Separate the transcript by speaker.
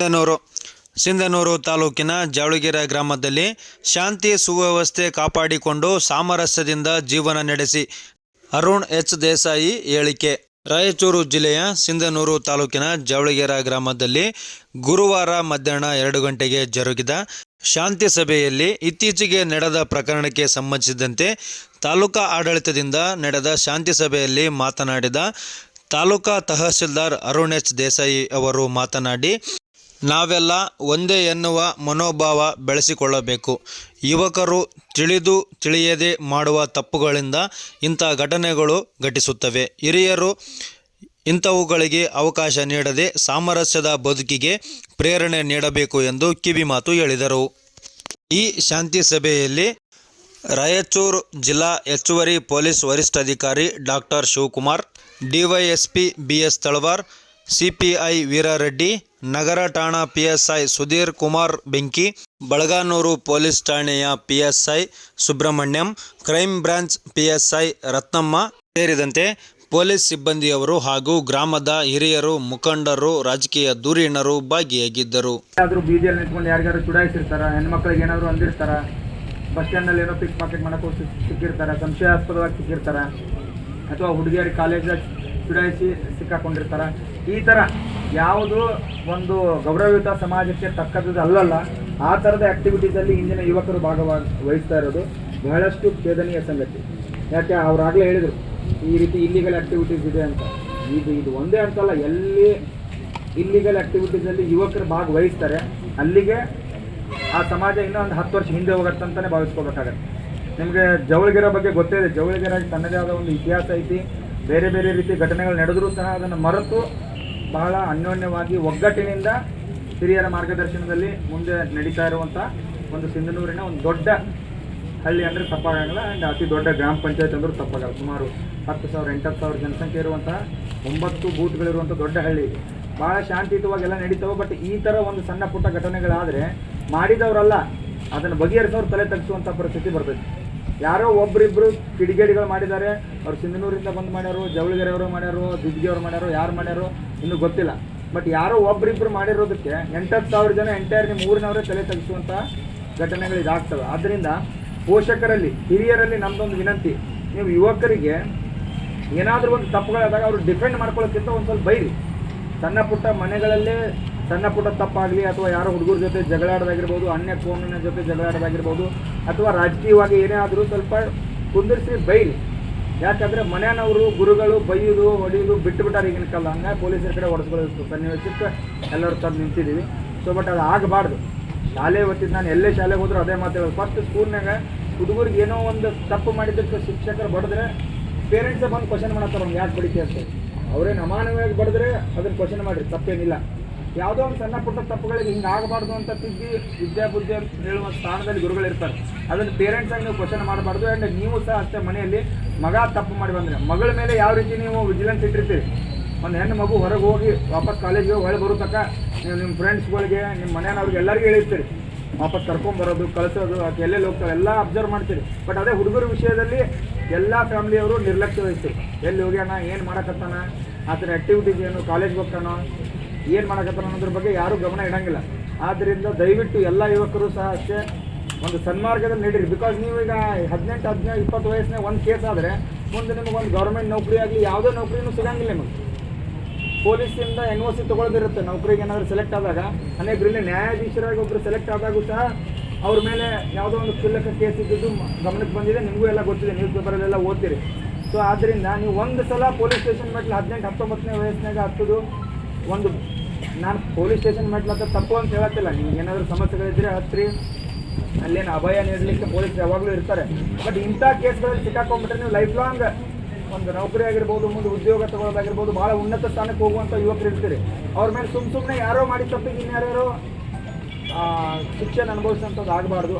Speaker 1: ಸಿಂಧನೂರು. ಸಿಂಧನೂರು ತಾಲೂಕಿನ ಜಾವಳಗೆರೆ ಗ್ರಾಮದಲ್ಲಿ ಶಾಂತಿ ಸುವ್ಯವಸ್ಥೆ ಕಾಪಾಡಿಕೊಂಡು ಸಾಮರಸ್ಯದಿಂದ ಜೀವನ ನಡೆಸಿ. ಅರುಣ್ ಎಚ್ ದೇಸಾಯಿ ಹೇಳಿಕೆ. ರಾಯಚೂರು ಜಿಲ್ಲೆಯ ಸಿಂಧನೂರು ತಾಲೂಕಿನ ಜಾವಳಗೆರೆ ಗ್ರಾಮದಲ್ಲಿ ಗುರುವಾರ ಮಧ್ಯಾಹ್ನ ಎರಡು ಗಂಟೆಗೆ ಜರುಗಿದ ಶಾಂತಿ ಸಭೆಯಲ್ಲಿ ಇತ್ತೀಚೆಗೆ ನಡೆದ ಪ್ರಕರಣಕ್ಕೆ ಸಂಬಂಧಿಸಿದಂತೆ ತಾಲೂಕಾ ಆಡಳಿತದಿಂದ ನಡೆದ ಶಾಂತಿ ಸಭೆಯಲ್ಲಿ ಮಾತನಾಡಿದ ತಾಲೂಕಾ ತಹಸೀಲ್ದಾರ್ ಅರುಣ್ ಎಚ್ ದೇಸಾಯಿ ಅವರು ಮಾತನಾಡಿ ನಾವೆಲ್ಲ ಒಂದೇ ಎನ್ನುವ ಮನೋಭಾವ ಬೆಳೆಸಿಕೊಳ್ಳಬೇಕು. ಯುವಕರು ತಿಳಿದು ತಿಳಿಯದೆ ಮಾಡುವ ತಪ್ಪುಗಳಿಂದ ಇಂಥ ಘಟನೆಗಳು ಘಟಿಸುತ್ತವೆ. ಹಿರಿಯರು ಇಂಥವುಗಳಿಗೆ ಅವಕಾಶ ನೀಡದೆ ಸಾಮರಸ್ಯದ ಬದುಕಿಗೆ ಪ್ರೇರಣೆ ನೀಡಬೇಕು ಎಂದು ಕಿವಿಮಾತು ಹೇಳಿದರು. ಈ ಶಾಂತಿ ಸಭೆಯಲ್ಲಿ ರಾಯಚೂರು ಜಿಲ್ಲಾ ಹೆಚ್ಚುವರಿ ಪೊಲೀಸ್ ವರಿಷ್ಠಾಧಿಕಾರಿ doctor Shivakumar, DYSP B S Talwar CPI Veerareddy, ನಗರ ಠಾಣಾ ಪಿಎಸ್ಐ ಸುಧೀರ್ ಕುಮಾರ್ ಬೆಂಕಿ, ಬಳಗಾನೂರು ಪೊಲೀಸ್ ಠಾಣೆಯ PSI Subrahmanyam crime branch PSI Ratnamma ಸೇರಿದಂತೆ ಪೊಲೀಸ್ ಸಿಬ್ಬಂದಿಯವರು ಹಾಗೂ ಗ್ರಾಮದ ಹಿರಿಯರು, ಮುಖಂಡರು, ರಾಜಕೀಯ ಧುರೀಣರು ಭಾಗಿಯಾಗಿದ್ದರು.
Speaker 2: ಯಾರಾದರೂ ಬೀದಿಯಲ್ಲಿ ನಿಂತ್ಕೊಂಡು ಯಾರಿಗಾರು ಚುಡಾಯಿಸಿರ್ತಾರ? ಹೆಣ್ಮಕ್ಳಿಗೆ ಏನಾದರೂ ಅಂದಿರ್ತಾರ? ಬಸ್ ಸ್ಟ್ಯಾಂಡಲ್ಲಿ ಏನೋ ಪಿಕ್ ಪಾಕೆಟ್ ಮಾಡಕ್ಕೆ ಹೋಗಿ ಸಿಕ್- ಸಿಕ್ಕಿರ್ತಾರ? ಸಂಶಯಾಸ್ಪದವಾಗಿ ಸಿಕ್ಕಿರ್ತಾರ? ಅಥವಾ ಹುಡುಗಿಯರಿಗೆ ಕಾಲೇಜಾಗ ಚುಡಾಯಿಸಿ ಸಿಕ್ಕಾಕೊಂಡಿರ್ತಾರ? ಈ ಥರ ಯಾವುದು ಒಂದು ಗೌರವಯುತ ಸಮಾಜಕ್ಕೆ ತಕ್ಕದ್ದು ಅಲ್ಲಲ್ಲ, ಆ ಥರದ ಆ್ಯಕ್ಟಿವಿಟೀಸಲ್ಲಿ ಇಂದಿನ ಯುವಕರು ಭಾಗವಾಗಿ ವಹಿಸ್ತಾ ಇರೋದು ಬಹಳಷ್ಟು ಖೇದನೀಯ ಸಂಗತಿ. ಯಾಕೆ ಅವ್ರಾಗಲೇ ಹೇಳಿದರು, ಈ ರೀತಿ ಇಲ್ಲಿಗಲ್ ಆ್ಯಕ್ಟಿವಿಟೀಸ್ ಇದೆ ಅಂತ. ಇದು ಇದು ಒಂದೇ ಅಂತಲ್ಲ, ಎಲ್ಲಿ ಇಲ್ಲಿಗಲ್ ಆಕ್ಟಿವಿಟೀಸಲ್ಲಿ ಯುವಕರು ಭಾಗವಹಿಸ್ತಾರೆ, ಅಲ್ಲಿಗೆ ಆ ಸಮಾಜ ಇನ್ನೂ ಒಂದು ಹತ್ತು ವರ್ಷ ಹಿಂದೆ ಹೋಗತ್ತಂತಾನೆ ಭಾವಿಸ್ಕೋಬೇಕಾಗತ್ತೆ. ನಿಮಗೆ ಜವಳಗಿರೋ ಬಗ್ಗೆ ಗೊತ್ತೇ ಇದೆ, ಜವಳಗಿರಾಗಿ ತನ್ನದೇ ಆದ ಒಂದು ಇತಿಹಾಸ ಐತಿ, ಬೇರೆ ಬೇರೆ ರೀತಿ ಘಟನೆಗಳು ನಡೆದರೂ ಸಹ ಅದನ್ನು ಮರೆತು ಬಹಳ ಅನ್ಯೋನ್ಯವಾಗಿ ಒಗ್ಗಟ್ಟಿನಿಂದ ಹಿರಿಯರ ಮಾರ್ಗದರ್ಶನದಲ್ಲಿ ಮುಂದೆ ನಡೀತಾ ಇರುವಂಥ ಒಂದು ಸಿಂಧನೂರಿನ ಒಂದು ದೊಡ್ಡ ಹಳ್ಳಿ ಅಂದರೆ ತಪ್ಪಾಗಲ್ಲ ಆ್ಯಂಡ್ ಅತಿ ದೊಡ್ಡ ಗ್ರಾಮ ಪಂಚಾಯತ್ ಅಂದರೂ ತಪ್ಪಾಗಲ್ಲ. ಸುಮಾರು ಹತ್ತು ಸಾವಿರ, ಎಂಟತ್ತು ಸಾವಿರ ಜನಸಂಖ್ಯೆ ಇರುವಂತಹ ಒಂಬತ್ತು ಬೂತ್ಗಳಿರುವಂಥ ದೊಡ್ಡ ಹಳ್ಳಿ. ಬಹಳ ಭಾಳ ಶಾಂತಿಯುತವಾಗೆಲ್ಲ ನಡೀತಾವೆ ಬಟ್ ಈ ಥರ ಒಂದು ಸಣ್ಣ ಪುಟ್ಟ ಘಟನೆಗಳಾದರೆ ಮಾಡಿದವರಲ್ಲ, ಅದನ್ನು ಬಗೆಹರಿಸೋರು ತಲೆ ತಗ್ಸುವಂಥ ಪರಿಸ್ಥಿತಿ ಬರ್ತೈತಿ. ಯಾರೋ ಒಬ್ರಿಬ್ರು ಕಿಡಿಗೇಡಿಗಳು ಮಾಡಿದ್ದಾರೆ. ಅವ್ರು ಸಿಂಧನೂರಿಂದ ಬಂದು ಮಾಡ್ಯಾರು, ಜವಳಿಗೆರೆಯವರು ಮಾಡ್ಯಾರು ದಿದ್ಗಿಯವರು ಮಾಡ್ಯಾರು, ಯಾರು ಮಾಡ್ಯಾರು ಇನ್ನೂ ಗೊತ್ತಿಲ್ಲ. ಬಟ್ ಯಾರೋ ಒಬ್ರಿಬ್ರು ಮಾಡಿರೋದಕ್ಕೆ ಎಂಟತ್ತು ಸಾವಿರ ಜನ ಎಂಟೈರ್ ನಿಮ್ಮ ಊರಿನವರೇ ತಲೆ ತಗ್ಸುವಂಥ ಘಟನೆಗಳು ಇದಾಗ್ತವೆ. ಆದ್ದರಿಂದ ಪೋಷಕರಲ್ಲಿ, ಹಿರಿಯರಲ್ಲಿ ನಮ್ಮದೊಂದು ವಿನಂತಿ. ನೀವು ಯುವಕರಿಗೆ ಏನಾದರೂ ಒಂದು ತಪ್ಪುಗಳಾದಾಗ ಅವರು ಡಿಫೆಂಡ್ ಮಾಡ್ಕೊಳ್ಳೋಕ್ಕಿಂತ ಒಂದು ಸ್ವಲ್ಪ ಬೈರಿ. ಸಣ್ಣ ಪುಟ್ಟ ಮನೆಗಳಲ್ಲೇ ಸಣ್ಣ ಪುಟ್ಟ ತಪ್ಪಾಗಲಿ ಅಥವಾ ಯಾರೋ ಹುಡುಗರ ಜೊತೆ ಜಗಳಾಡೋದಾಗಿರ್ಬೋದು, ಅನ್ಯ ಕೋಮಿನ ಜೊತೆ ಜಗಳಾಡೋದಾಗಿರ್ಬೋದು, ಅಥವಾ ರಾಜಕೀಯವಾಗಿ ಏನೇ ಆದರೂ ಸ್ವಲ್ಪ ಕುಂದಿರಿಸಿ ಬೈಲಿ. ಯಾಕಂದರೆ ಮನೆಯವರು ಗುರುಗಳು ಬೈಯೋದು, ಹೊಡೆಯೋದು ಬಿಟ್ಟು ಬಿಟ್ಟಾರೆ ಈಗಿನ ಕಾಲ. ಹಂಗಾಗಿ ಪೊಲೀಸರ ಕಡೆ ಹೊಡೆಸ್ಕೊಳ್ಳೋದು ಸನ್ನಿವೇಶಕ್ಕೆ ಎಲ್ಲರೂ ತಂದು ನಿಂತಿದ್ದೀವಿ. ಸೊ ಬಟ್ ಅದು ಆಗಬಾರ್ದು. ಶಾಲೆ ಹೊತ್ತಿದ್ದು ನಾನು ಎಲ್ಲೇ ಶಾಲೆಗೆ ಹೋದರೂ ಅದೇ ಮಾತಾಡೋದು ಫಸ್ಟ್ ಸ್ಕೂಲ್ನಾಗ ಹುಡುಗರಿಗೆ ಏನೋ ಒಂದು ತಪ್ಪು ಮಾಡಿದ್ದಕ್ಕೆ ಶಿಕ್ಷಕರು ಬಡಿದ್ರೆ ಪೇರೆಂಟ್ಸೇ ಬಂದು ಕ್ವಶನ್ ಮಾಡ್ತಾರೆ ಅವ್ನು ಯಾಕೆ ಬಡಿಕೆ ಅಂತ. ಅವರೇನು ಅಮಾನವಾಗಿ ಬಡಿದ್ರೆ ಅದನ್ನು ಕ್ವಶನ್ ಮಾಡಿರಿ, ತಪ್ಪೇನಿಲ್ಲ. ಯಾವುದೋ ಒಂದು ಸಣ್ಣ ಪುಟ್ಟ ತಪ್ಪುಗಳಿಗೆ ಹಿಂಗೆ ಆಗಬಾರ್ದು ಅಂತ ತಿದ್ದಿ ವಿದ್ಯಾಬುದ್ಧಿ ಅಂತ ಹೇಳುವ ಸ್ಥಾನದಲ್ಲಿ ಗುರುಗಳು ಇರ್ತಾರೆ. ಅದನ್ನು ಪೇರೆಂಟ್ಸ್ ಆಗಿ ನೀವು ಕ್ವಶನ್ ಮಾಡಬಾರ್ದು ಆ್ಯಂಡ್ ನೀವು ಸಹ ಅಷ್ಟೇ ಮನೆಯಲ್ಲಿ ಮಗ ತಪ್ಪು ಮಾಡಿ ಬಂದರೆ. ಮಗಳ ಮೇಲೆ ಯಾವ ರೀತಿ ನೀವು ವಿಜಿಲೆನ್ಸ್ ಇಟ್ಟಿರ್ತೀರಿ? ಒಂದು ಹೆಣ್ಣು ಮಗು ಹೊರಗೆ ಹೋಗಿ ವಾಪಸ್ ಕಾಲೇಜಿಗೆ ಒಳಗೆ ಬರೋ ತಕ್ಕ ನೀವು ನಿಮ್ಮ ಫ್ರೆಂಡ್ಸ್ಗಳಿಗೆ ನಿಮ್ಮ ಮನೆಯವ್ರಿಗೆ ಎಲ್ಲರಿಗೂ ಹೇಳಿರ್ತೀರಿ. ವಾಪಸ್ ಕರ್ಕೊಂಬರೋದು ಕಳಿಸೋದು ಅದು ಎಲ್ಲೆಲ್ಲಿ ಹೋಗ್ತಾರೆ ಎಲ್ಲ ಅಬ್ಸರ್ವ್ ಮಾಡ್ತೀರಿ. ಬಟ್ ಅದೇ ಹುಡುಗರ ವಿಷಯದಲ್ಲಿ ಎಲ್ಲ ಫ್ಯಾಮಿಲಿಯವರು ನಿರ್ಲಕ್ಷ್ಯ ವಹಿಸ್ತೀರಿ ಎಲ್ಲಿ ಹೋಗ್ಯಾನ, ಏನು ಮಾಡಕತ್ತಾನ ಥರ ಆ್ಯಕ್ಟಿವಿಟೀಸ್ ಏನು ಕಾಲೇಜ್ಗೆ ಹೋಗ್ತಾನೋ ಏನು ಮಾಡಕತ್ತಾರ ಅನ್ನೋದ್ರ ಬಗ್ಗೆ ಯಾರೂ ಗಮನ ಇಡಂಗಿಲ್ಲ. ಆದ್ದರಿಂದ ದಯವಿಟ್ಟು ಎಲ್ಲ ಯುವಕರು ಸಹ ಅಷ್ಟೇ ಒಂದು ಸನ್ಮಾರ್ಗದಲ್ಲಿ ನೀಡಿರಿ. ಬಿಕಾಸ್ ನೀವು ಈಗ ಹದಿನೆಂಟು, ಹದಿನೈದು, ಇಪ್ಪತ್ತು ವಯಸ್ಸಿನ ಒಂದು ಕೇಸ್ ಆದರೆ ಮುಂದೆ ನಿಮಗೆ ಒಂದು ಗೌರ್ಮೆಂಟ್ ನೌಕರಿ ಆಗಲಿ, ಯಾವುದೇ ನೌಕರಿನೂ ಸಿಗಂಗಿಲ್ಲ ನಿಮಗೆ. ಪೊಲೀಸಿಂದ ಎನ್ ಒ ಸಿ ತೊಗೊಳ್ಳೋದಿರುತ್ತೆ ನೌಕರಿಗೆ ಏನಾದರೂ ಸೆಲೆಕ್ಟ್ ಆದಾಗ, ಅನೇಕರಲ್ಲಿ ನ್ಯಾಯಾಧೀಶರಾಗಿ ಒಬ್ಬರು ಸೆಲೆಕ್ಟ್ ಆದಾಗೂ ಸಹ ಅವ್ರ ಮೇಲೆ ಯಾವುದೋ ಒಂದು ಕ್ಷುಲ್ಲಕ ಕೇಸ್ ಇದ್ದಿದ್ದು ಗಮನಕ್ಕೆ ಬಂದಿದೆ. ನಿಮಗೂ ಎಲ್ಲ ಗೊತ್ತಿದೆ. ನ್ಯೂಸ್ ಪೇಪರಲ್ಲೆಲ್ಲ ಓದ್ತೀರಿ. ಸೊ ಆದ್ದರಿಂದ ನೀವು ಒಂದು ಸಲ ಪೊಲೀಸ್ ಸ್ಟೇಷನ್ ಮೆಟ್ಲು ಹದಿನೆಂಟು, ಹತ್ತೊಂಬತ್ತನೇ ವಯಸ್ಸಿನಾಗ ಹತ್ತದು ಒಂದು, ನಾನು ಪೊಲೀಸ್ ಸ್ಟೇಷನ್ ಮಾಡ್ಲತ್ತ ತಪ್ಪು ಅಂತ ಹೇಳತ್ತಿಲ್ಲ. ನಿಮ್ಗೆ ಏನಾದರೂ ಸಮಸ್ಯೆಗಳಿದ್ರೆ ಹತ್ತಿರಿ ಅಲ್ಲೇನು ಅಭಯ ನೀಡಲಿಕ್ಕೆ ಪೊಲೀಸ್ ಯಾವಾಗಲೂ ಇರ್ತಾರೆ. ಬಟ್ ಇಂಥ ಕೇಸ್ಗಳಲ್ಲಿ ಸಿಕ್ಕಾಕೊಂಡ್ಬಿಟ್ರೆ ನೀವು ಲೈಫ್ ಲಾಂಗ್ ಒಂದು ನೌಕರಿ ಆಗಿರ್ಬೋದು, ಮುಂದೆ ಉದ್ಯೋಗ ತಗೊಳ್ಳೋದಾಗಿರ್ಬೋದು ಭಾಳ ಉನ್ನತ ಸ್ಥಾನಕ್ಕೆ ಹೋಗುವಂಥ ಯುವಕರು ಇರ್ತೀರಿ. ಅವ್ರ ಮೇಲೆ ಸುಮ್ಮ ಸುಮ್ಮನೆ ಯಾರೋ ಮಾಡಿ ತಪ್ಪಿಗೆ ಇನ್ಯಾರ್ಯಾರೋ ಶಿಕ್ಷೆನ ಅನುಭವಿಸೋಂಥದ್ದು ಆಗಬಾರ್ದು.